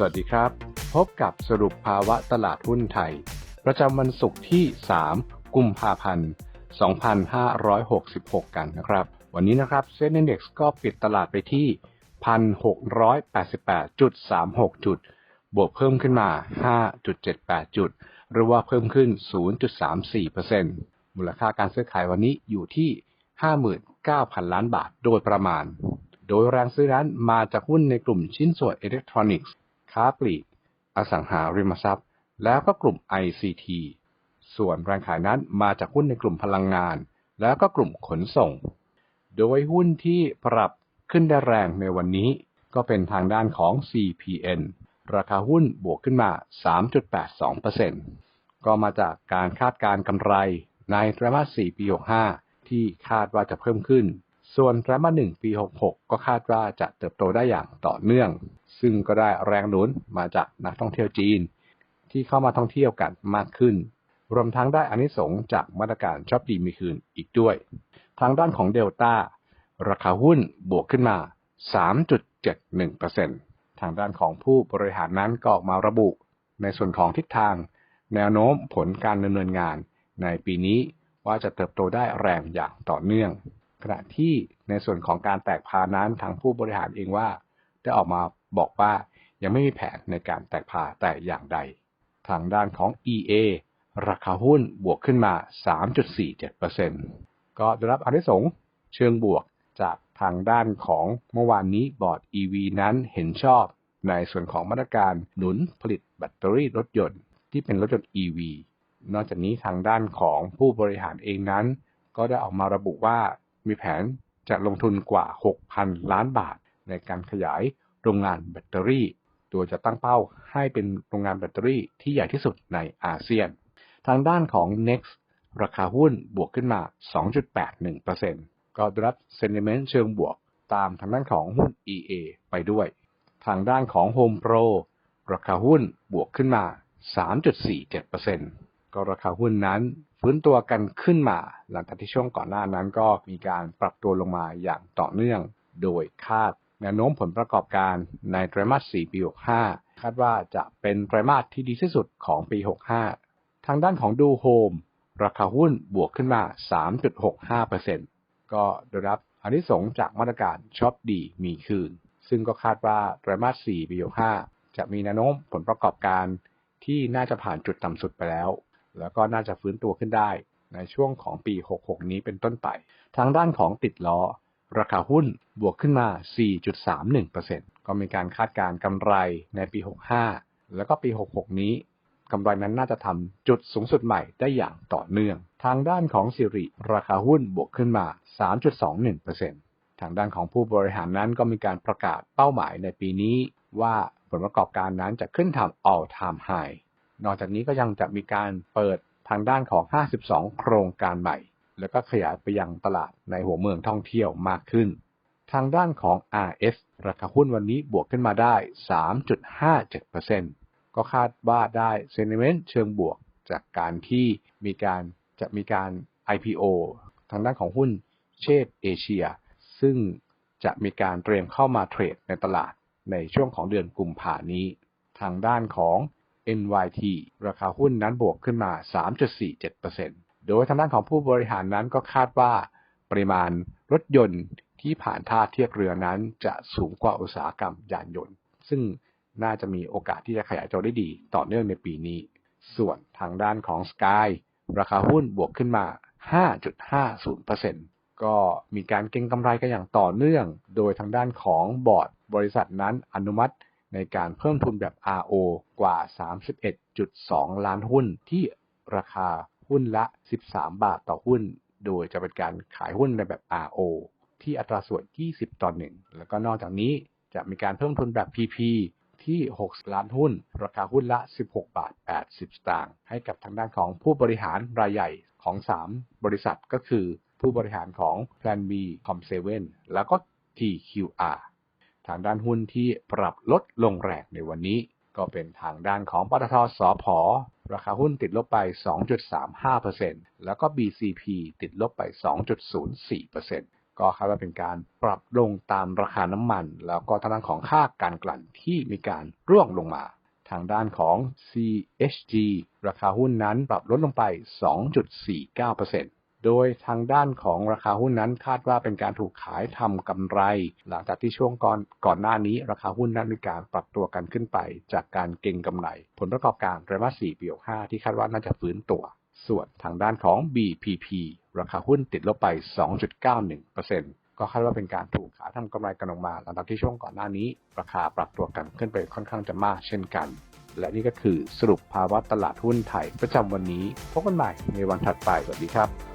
สวัสดีครับ พบกับสรุปภาวะตลาดหุ้นไทย ประจำวันศุกร์ที่ 3 กุมภาพันธ์ 2566 กันนะครับ วันนี้นะครับเซ็นดี x ก็ปิดตลาดไปที่ 1,688.36 จุด บวกเพิ่มขึ้นมา 5.78 จุด หรือว่าเพิ่มขึ้น 0.34%มูลค่าการซื้อขายวันนี้อยู่ที่ 59,000 ล้านบาทโดยประมาณโดยแรงซื้อนั้นมาจากหุ้นในกลุ่มชิ้นส่วนอิเล็กทรอนิกส์ ค้าปลีก อสังหาริมทรัพย์ แล้วก็กลุ่ม ICT ส่วนแรงขายนั้นมาจากหุ้นในกลุ่มพลังงาน แล้วก็กลุ่มขนส่ง โดยหุ้นที่ปรับขึ้นได้แรงในวันนี้ก็เป็นทางด้านของ CPN ราคาหุ้นบวกขึ้นมา 3.82%ก็มาจากการคาดการกำไรในไตรมาส 4 ปี 65 ที่คาดว่าจะเพิ่มขึ้น ส่วนไตรมาส 1 ปี 66 ก็คาดว่าจะเติบโตได้อย่างต่อเนื่อง ซึ่งก็ได้แรงหนุนมาจากนักท่องเที่ยวจีน ที่เข้ามาท่องเที่ยวกันมากขึ้น รวมทั้งได้อานิสงส์จากมาตรการช็อปดีมีคืนอีกด้วย ทางด้านของเดลต้าราคาหุ้นบวกขึ้นมา 3.71%ทางด้านของผู้บริหารนั้นก็ออกมาระบุ ในส่วนของทิศทาง แนวโน้มผลการดำเนินงาน ในปีนี้ว่าจะเติบโตได้แรงอย่างต่อเนื่อง ขณะที่ในส่วนของการแตกพานั้นทางผู้บริหารเองว่า ได้ออกมาบอกว่ายังไม่มีแผนในการแตกพาแต่อย่างใด ทางด้านของ EA ราคาหุ้นบวกขึ้นมา 3.47%ก็ได้รับอานิสงส์เชิงบวกจากทางด้านของเมื่อวานนี้บอร์ด EV นั้นเห็นชอบในส่วนของมาตรการหนุนผลิตแบตเตอรี่รถยนต์ที่เป็นรถยนต์ EV นอกจากนี้ทางด้านของผู้บริหารเองนั้น ก็ได้ออกมาระบุว่ามีแผนจะลงทุนกว่า 6,000 ล้านบาท ในการขยายโรงงานแบตเตอรี่ โดยจะตั้งเป้าให้เป็นโรงงานแบตเตอรี่ที่ใหญ่ที่สุดในอาเซียน ทางด้านของ Next ราคาหุ้นบวกขึ้นมา 2.81%ก็ได้รับเซน t i เมนต์เชิงบวกตามทางด้านของหุ้น EA ไปด้วย ทางด้านของ Home Pro ราคาหุ้นบวกขึ้นมา 3.47%ก็ราคาหุ้นนั้นฟื้นตัวกันขึ้นมา หลังจากที่ช่วงก่อนหน้านั้นก็มีการปรับตัวลงมาอย่างต่อเนื่องโดยคาด แนวโน้มผลประกอบการในไตรมาส 4 ปี 65 คาดว่าจะเป็นไตรมาสที่ดีที่สุดของปี 65 ทางด้านของดูโฮมราคาหุ้นบวกขึ้นมา 3.65%ก็ได้รับอานิสงส์จากมาตรการช็อปดีมีคืน ซึ่งก็คาดว่าไตรมาส 4 ปี 65 จะมีแนวโน้มผลประกอบการที่น่าจะผ่านจุดต่ำสุดไปแล้ว แล้วก็น่าจะฟื้นตัวขึ้นได้ในช่วงของปี 66 นี้เป็นต้นไป ทางด้านของติดล้อ ราคาหุ้นบวกขึ้นมา 4.31%ก็มีการคาดการกำไรในปี 65 แล้วก็ปี 66 นี้กำไรนั้นน่าจะทำจุดสูงสุดใหม่ได้อย่างต่อเนื่อง ทางด้านของสิริราคาหุ้นบวกขึ้นมา 3.21%ทางด้านของผู้บริหารนั้นก็มีการประกาศเป้าหมายในปีนี้ว่าผลประกอบการนั้นจะขึ้นทำ all time high นอกจากนี้ก็ยังจะมีการเปิดทางด้านของ 52 โครงการใหม่ แล้วก็ขยายไปยังตลาดในหัวเมืองท่องเที่ยวมากขึ้น ทางด้านของ RS ราคาหุ้นวันนี้บวกขึ้นมาได้ 3.57%ก็คาดว่าได้เซนิเมนต์เชิงบวกจากการที่มีการจะมีการ IPO ทางด้านของหุ้นเชษเอเชีย ซึ่งจะมีการเตรียมเข้ามาเทรดในตลาดในช่วงของเดือนกุมภานี้ ทางด้านของ NYT ราคาหุ้นนั้นบวกขึ้นมา 3.47% โดยทางด้านของผู้บริหารนั้นก็คาดว่าปริมาณรถยนต์ที่ผ่านท่าเทียบเรือนั้นจะสูงกว่าอุตสาหกรรมยานยนต์ ซึ่งน่าจะมีโอกาสที่จะขยายตัวได้ดีต่อเนื่องในปีนี้ ส่วนทางด้านของ Sky ราคาหุ้นบวกขึ้นมา 5.50%ก็มีการเก็งกำไรกันอย่างต่อเนื่อง โดยทางด้านของบอร์ดบริษัทนั้นอนุมัติในการเพิ่มทุนแบบ RO กว่า 31.2 ล้านหุ้นที่ราคา หุ้นละ 13 บาทต่อหุ้น โดยจะเป็นการขายหุ้นในแบบ RO ที่อัตราส่วน 20 ต่อ 1 แล้วก็นอกจากนี้จะมีการเพิ่มทุนแบบ PP ที่ 6 ล้านหุ้น ราคาหุ้นละ 16 บาท 80 สตางค์ ให้กับทางด้านของผู้บริหารรายใหญ่ของ 3 บริษัทก็คือผู้บริหารของ Plan B Com7 แล้วก็ TQR ทางด้านหุ้นที่ปรับลดลงแรงในวันนี้ ก็เป็นทางด้านของปตทสพ ราคาหุ้นติดลบไป 2.35%แล้วก็ BCP ติดลบไป 2.04%ก็คาดว่าเป็นการปรับลงตามราคาน้ำมัน แล้วก็ทางด้านของค่าการกลั่นที่มีการร่วงลงมา ทางด้านของ CHG ราคาหุ้นนั้นปรับลดลงไป 2.49% โดยทางด้านของราคาหุ้นนั้นคาดว่าเป็นการถูกขายทำกำไร หลังจากที่ช่วงก่อนก่อนหน้านี้ ราคาหุ้นนั้นมีการปรับตัวกันขึ้นไป จากการเก็งกำไร ผลประกอบการไตรมาส4ปี65ที่คาดว่าน่าจะฟื้นตัว ส่วนทางด้านของ BPP ราคาหุ้นติดลบไป 2.91%ก็คาดว่าเป็นการถูกขายทำกำไรกันออกมา หลังจากที่ช่วงก่อนหน้านี้ ราคาปรับตัวกันขึ้นไปค่อนข้างจะมากเช่นกันและนี่ก็คือสรุปภาวะตลาดหุ้นไทยประจำวันนี้ พบกันใหม่ในวันถัดไป สวัสดีครับ